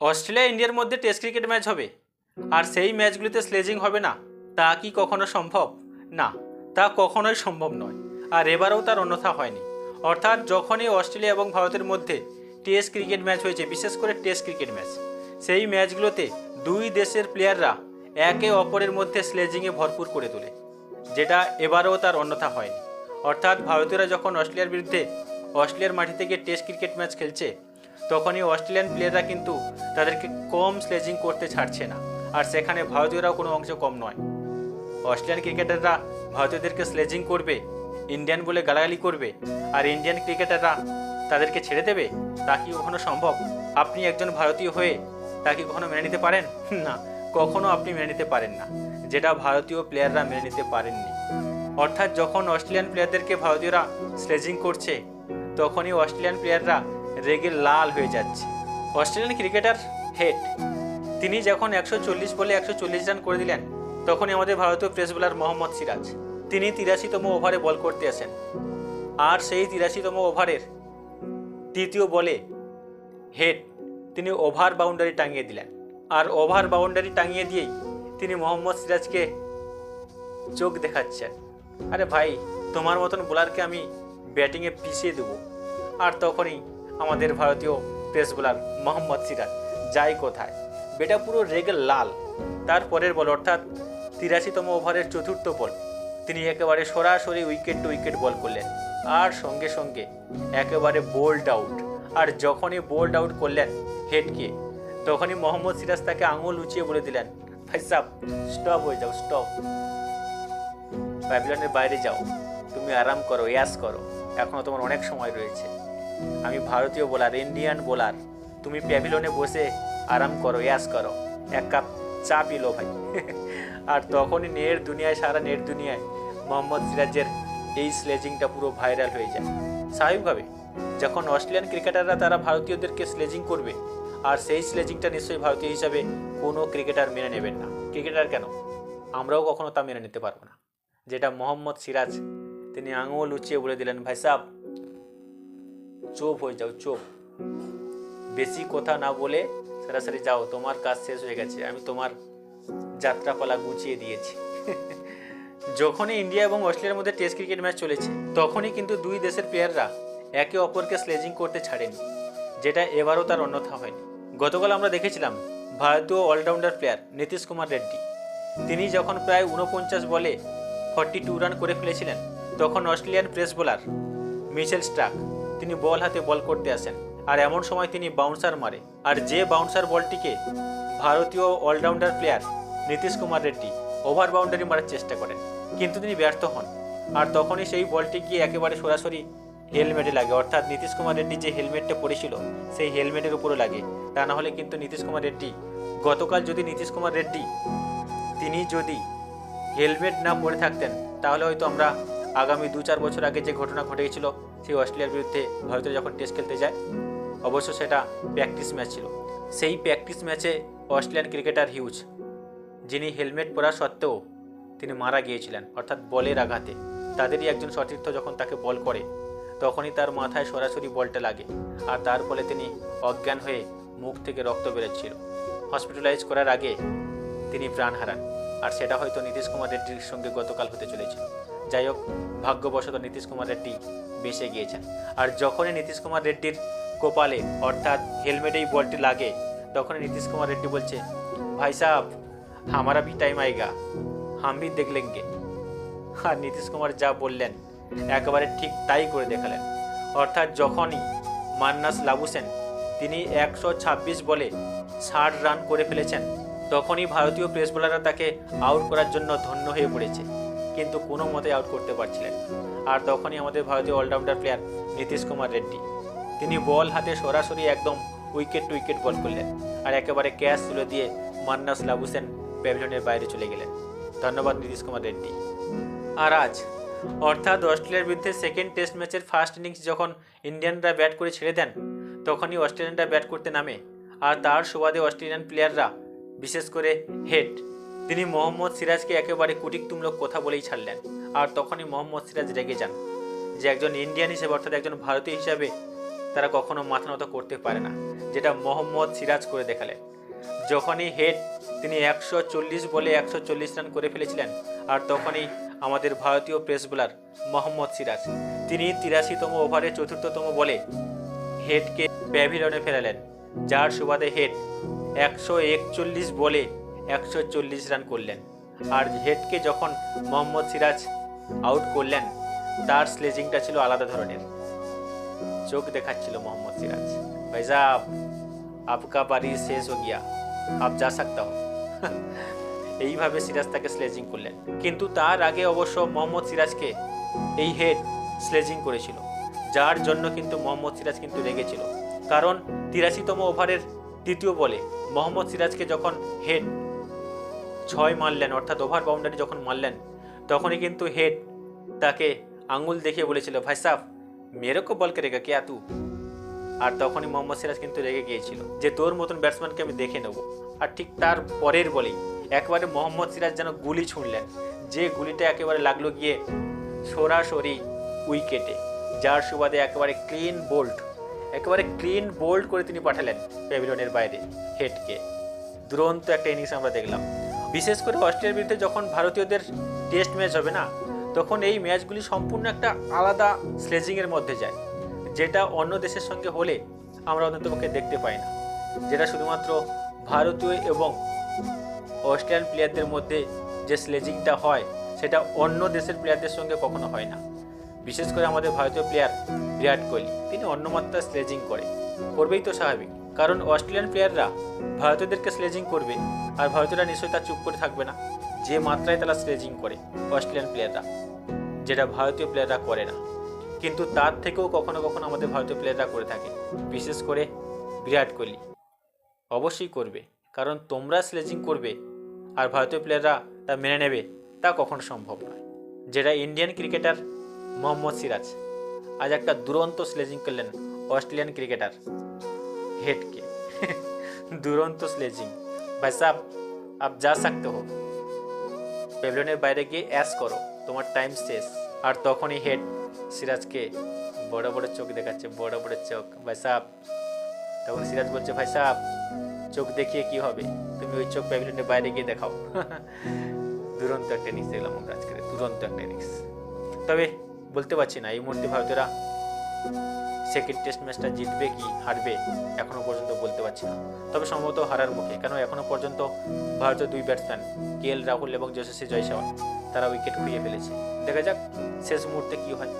Australia ইন্ডিয়ার মধ্যে test cricket match হবে। আর সেই ম্যাচগুলিতে স্লেজিং হবে না। তা কি কখনো সম্ভব? না, তা কখনোই সম্ভব নয়। আর এবারেও তার অন্যথা হয়নি। অর্থাৎ যখনই অস্ট্রেলিয়া এবং ভারতের মধ্যে টেস্ট ক্রিকেট ম্যাচ হয়েছে, বিশেষ করে টেস্ট ক্রিকেট ম্যাচ, সেই ম্যাচগুলোতে দুই দেশের প্লেয়াররা একে অপরের মধ্যে স্লেজিংয়ে ভরপুর করে তোলে, যেটা এবারেও তার অন্যথা হয়নি। অর্থাৎ ভারতীয়রা যখন অস্ট্রেলিয়ার বিরুদ্ধে অস্ট্রেলিয়ার মাটি থেকে টেস্ট ক্রিকেট ম্যাচ খেলছে তখনই অস্ট্রেলিয়ান প্লেয়াররা কিন্তু তাদেরকে কম স্লেজিং করতে ছাড়ছে না। আর সেখানে ভারতীয়রাও কোনো অংশ কম নয়। অস্ট্রেলিয়ান ক্রিকেটাররা ভারতীয়দেরকে স্লেজিং করবে ইন্ডিয়ান বলে গালাগালি করবে, আর ইন্ডিয়ান ক্রিকেটাররা তাদেরকে ছেড়ে দেবে, তা কি কখনো সম্ভব? আপনি একজন ভারতীয় হয়ে তা কি কখনো মেনে নিতে পারেন? না, কখনো আপনি মেনে নিতে পারেন না। যেটা ভারতীয় প্লেয়াররা মেনে নিতে পারেননি। অর্থাৎ যখন অস্ট্রেলিয়ান প্লেয়ারদেরকে ভারতীয়রা স্লেজিং করছে, তখনই অস্ট্রেলিয়ান প্লেয়াররা রেগে লাল হয়ে যাচ্ছে। অস্ট্রেলিয়ান ক্রিকেটার হেড, তিনি যখন একশো চল্লিশ বলে একশো চল্লিশ রান করে দিলেন, তখনই আমাদের ভারতীয় পেস বোলার মোহাম্মদ সিরাজ, তিনি তিরাশিতম ওভারে বল করতে আসেন। আর সেই তিরাশিতম ওভারের তৃতীয় বলে হেড, তিনি ওভার বাউন্ডারি টাঙিয়ে দিলেন। আর ওভার বাউন্ডারি টাঙিয়ে দিয়েই তিনি মোহাম্মদ সিরাজকে চোখ দেখাচ্ছেন। আরে ভাই, তোমার মতন বোলারকে আমি ব্যাটিংয়ে পিছিয়ে দেবো। আর তখনই আমাদের ভারতীয় পেস বোলার মোহাম্মদ সিরাজ। যাই কোথায়? বেটা পুরো রেগে লাল। তারপরের বল অর্থাৎ তিরাশিতম ওভারের চতুর্থ বল তিনি একেবারে সরাসরি উইকেট টু উইকেট বল করলেন। আর সঙ্গে সঙ্গে একেবারে বোল্ড আউট আর যখনই বোল্ড আউট করলেন হেডকে তখনই মোহাম্মদ সিরাজ তাকে আঙুল উঁচিয়ে বলে দিলেন, ভাই সাহ স্টপ হয়ে যাও স্টপ প্যাভিলনের বাইরে যাও। তুমি আরাম করো ইয়াস করো। এখনও তোমার অনেক সময় রয়েছে। আমি ভারতীয় বোলার ইন্ডিয়ান বোলার। তুমি প্যাভিলনে বসে আরাম করো, ইয়াস করো। এক কাপ চা পিলো ভাই। আর তখনই নেট দুনিয়ায়, সারা নেট দুনিয়ায় মোহাম্মদ সিরাজের এই স্লেজিংটা পুরো ভাইরাল হয়ে যায়। স্বাভাবিকভাবে, যখন অস্ট্রেলিয়ান ক্রিকেটাররা তারা ভারতীয়দেরকে স্লেজিং করবে, আর সেই স্লেজিংটা নিশ্চয়ই ভারতীয় হিসাবে কোনো ক্রিকেটার মেনে নেবেন না। ক্রিকেটার কেন? আমরাও কখনো তা মেনে নিতে পারব না। যেটা মোহাম্মদ সিরাজ, তিনি আঙুল উঁচিয়ে বলে দিলেন, ভাই সাহ চোপ হয়ে যাও, চোপ। বেশি কথা না বলে সরাসরি যাও, তোমার কাজ শেষ হয়ে গেছে, আমি তোমার যাত্রাপালা গুছিয়ে দিয়েছি। যখনই ইন্ডিয়া এবং অস্ট্রেলিয়ার মধ্যে টেস্ট ক্রিকেট ম্যাচ চলেছে, তখনই কিন্তু দুই দেশের প্লেয়াররা একে অপরকে স্লেজিং করতে ছাড়েনি, যেটা এবারও তার অন্যথা হয়নি। গতকাল আমরা দেখেছিলাম ভারতীয় অলরাউন্ডার প্লেয়ার নীতিশ কুমার রেড্ডি। তিনি যখন প্রায় উনপঞ্চাশ বলে ফর্টি টু রান করে ফেলেছিলেন, তখন Australian pace bowler Mitchell Starc তিনি বল হাতে বল করতে আসেন, আর এমন সময় তিনি বাউন্সার মারে। আর যে বাউন্সার বলটিকে ভারতীয় allrounder player Nitish Kumar Reddy over boundary মারার চেষ্টা করেন, কিন্তু তিনি ব্যর্থ হন। আর তখনই সেই বলটি গিয়ে একেবারে সরাসরি হেলমেটে লাগে। অর্থাৎ নীতিশ কুমার রেড্ডি যে হেলমেটটা পরেছিল, সেই হেলমেটের উপরে লাগে। তা না হলে কিন্তু নীতিশ কুমার রেড্ডি, গতকাল যদি নীতিশ কুমার রেড্ডি, তিনি যদি হেলমেট না পরে থাকতেন, তাহলে হয়তো আমরা আগামী দু চার বছর আগে যে ঘটনা ঘটে গেছিল সেই অস্ট্রেলিয়ার বিরুদ্ধে ভারতীয় যখন টেস্ট খেলতে যায়, অবশ্য সেটা প্র্যাকটিস ম্যাচ ছিল। সেই প্র্যাকটিস ম্যাচে অস্ট্রেলিয়ান ক্রিকেটার হিউজ যিনি হেলমেট পরা সত্ত্বেও তিনি মারা গিয়েছিলেন, অর্থাৎ বলের আঘাতে। তাদেরই একজন সতীর্থ যখন তাকে বল করে, তখনই তার মাথায় সরাসরি বলটা লাগে, আর তার ফলে তিনি অজ্ঞান হয়ে মুখ থেকে রক্ত বেরোচ্ছিল। হসপিটালাইজ করার আগে তিনি প্রাণ হারান, আর সেটা হয়তো নীতিশ কুমার রেড্ডির সঙ্গে গতকাল হতে চলেছিল। যাই হোক, ভাগ্যবশত নীতিশ কুমার রেড্ডি বেঁচে গিয়েছেন আর যখনই নীতিশ কুমার রেড্ডির কপালে অর্থাৎ হেলমেটেই বলটি লাগে, তখনই নীতিশ কুমার রেড্ডি বলছে, ভাই সাহ হামারা ভি টাইম আएगा হাম ভি দেখ লেঙ্গে। আর নীতিশ কুমার যা বললেন, একেবারে ঠিক তাই করে দেখালেন। অর্থাৎ যখনই মান্নাস লাবুসেন তিনি একশো ছাব্বিশ বলে ষাট রান করে ফেলেছেন, তখনই ভারতীয় পেস বোলাররা তাকে আউট করার জন্য ধন্য হয়ে পড়েছে। কিন্তু কোনো মতে আউট করতে পারছিলেন আর তখনই আমাদের ভারতীয় অলরাউন্ডার প্লেয়ার নীতিশ কুমার রেড্ডি। তিনি বল হাতে সরাসরি একদম উইকেট টু উইকেট বল করলেন আর একেবারে ক্যাচ তুলে দিয়ে মান্নাস লাবুসেন প্যাভিলিয়নের বাইরে চলে গেলেন। ধন্যবাদ নীতিশ কুমার রেড্ডি। আর আজ, অর্থাৎ অস্ট্রেলিয়ার বিরুদ্ধে সেকেন্ড টেস্ট ম্যাচের ফার্স্ট ইনিংস যখন ইন্ডিয়ানরা ব্যাট করে ছেড়ে দেন, তখনই অস্ট্রেলিয়ানরা ব্যাট করতে নামে। আর তার সুবাদে অস্ট্রেলিয়ান প্লেয়াররা বিশেষ করে হেড তিনি মোহাম্মদ সিরাজকে একেবারে কুটিকতুমূলক কথা বলেই ছাড়লেন, আর তখনই মোহাম্মদ সিরাজ রেগে যান, যে একজন ইন্ডিয়ান হিসেবে অর্থাৎ একজন ভারতীয় হিসাবে তারা কখনো মাথা নত করতে পারে না, যেটা মোহাম্মদ সিরাজ করে দেখালেন। যখনই হেড তিনি একশো চল্লিশ বলে একশো চল্লিশ রান করে ফেলেছিলেন, আর তখনই আমাদের ভারতীয় পেস বোলার মোহাম্মদ সিরাজ, তিনি তিরাশিতম ওভারে চতুর্থতম বলে হেডকে প্যাভিলনে ফেরালেন, যার সুবাদে হেড একশো একচল্লিশ বলে একশো চল্লিশ রান করলেন। আর হেডকে যখন মোহাম্মদ সিরাজ আউট করলেন, তার স্লেজিংটা ছিল আলাদা ধরনের। চোখ দেখাচ্ছিল মোহাম্মদ সিরাজ। ভাই সাহ আপকা বাড়ি শেষ হো গিয়া আপ যা সকতা হো। এইভাবে সিরাজ তাকে স্লেজিং করলেন। কিন্তু তার আগে অবশ্য মোহাম্মদ সিরাজকে এই হেড স্লেজিং করেছিল, যার জন্য কিন্তু মোহাম্মদ সিরাজ কিন্তু রেগেছিল কারণ তিরাশিতম ওভারের তৃতীয় বলে মোহাম্মদ সিরাজকে যখন হেড ছয় মারলেন, অর্থাৎ ওভার বাউন্ডারি যখন মারলেন, তখনই কিন্তু হেড তাকে আঙুল দেখিয়ে বলেছিল, ভাই সাহ মেরে বলকে বল কে তু? আর তখনই মোহাম্মদ সিরাজ কিন্তু রেগে গিয়েছিল যে, তোর মতন ব্যাটসম্যানকে আমি দেখে নেব। আর ঠিক তার পরের বলেই একবারে মোহাম্মদ সিরাজ যেন গুলি ছুঁড়লেন, যে গুলিটা একেবারে লাগল গিয়ে সরাসরি উইকেটে, যার সুবাদে একেবারে ক্লিন বোল্ট একেবারে ক্লিন বোল্ড করে তিনি পাঠালেন প্যাভিলিয়নের বাইরে হেডকে দুরন্ত একটা ইনিংস আমরা দেখলাম। বিশেষ করে অস্ট্রেলিয়ার বিরুদ্ধে যখন ভারতীয়দের টেস্ট ম্যাচ হবে না, তখন এই ম্যাচগুলি সম্পূর্ণ একটা আলাদা স্লেজিংয়ের মধ্যে যায়, যেটা অন্য দেশের সঙ্গে হলে আমরা অন্ততপক্ষে দেখতে পাই না। যেটা শুধুমাত্র ভারতীয় এবং অস্ট্রেলিয়ান প্লেয়ারদের মধ্যে যে স্লেজিংটা হয়, সেটা অন্য দেশের প্লেয়ারদের সঙ্গে কখনো হয় না। বিশেষ করে আমাদের ভারতীয় প্লেয়ার বিরাট কোহলি, তিনি অন্য মাত্রায় স্লেজিং করে, করবেই তো স্বাভাবিক। কারণ অস্ট্রেলিয়ান প্লেয়াররা ভারতীয়দেরকে স্লেজিং করবে আর ভারতীয়রা নিশ্চয়ই তা চুপ করে থাকবে না। যে মাত্রায় তারা স্লেজিং করে অস্ট্রেলিয়ান প্লেয়াররা, যেটা ভারতীয় প্লেয়াররা করে না। কিন্তু তার থেকেও কখনো কখনো আমাদের ভারতীয় প্লেয়াররা করে থাকে, বিশেষ করে বিরাট কোহলি। অবশ্যই করবে, কারণ তোমরা স্লেজিং করবে আর ভারতীয় প্লেয়াররা তা মেনে নেবে, তা কখনো সম্ভব নয়। যেটা ইন্ডিয়ান ক্রিকেটার মোহাম্মদ সিরাজ আজ একটা দুরন্ত স্লেজিং করলেন অস্ট্রেলিয়ান ক্রিকেটার। হেডকে দুরন্ত স্লেজিং ভাই সাহ আপ যা सकते हो প্যাভিলিয়নের বাইরে গিয়ে অ্যাস করো তোমার টাইম শেষ আর তখনই হেড সিরাজকে বড় বড় চোখ দেখাচ্ছে বড় বড় চোখ ভাই সাহ তখন সিরাজ বলছে ভাই সাহ চোখ দেখিয়ে কি হবে তুমি ওই চোখ প্যাভিলিয়নের বাইরে গিয়ে দেখাও দুরন্ত একটা ইনিংস দেখলাম আমরা আজকে দুরন্ত একটা ইনিংস তবে বলতে পারছি না এই মুহূর্তে ভারতীয়রা সেকেন্ড টেস্ট ম্যাচটা জিতবে কি হারবে, এখনও পর্যন্ত বলতে পারছি না। তবে সম্ভবত হারার মুখে, কেন এখনও পর্যন্ত ভারতের দুই ব্যাটসম্যান কে এল রাহুল এবং যশস্বী জয়সওয়াল তারা উইকেট খুঁজে ফেলেছে। দেখা যাক শেষ মুহূর্তে কী হয়।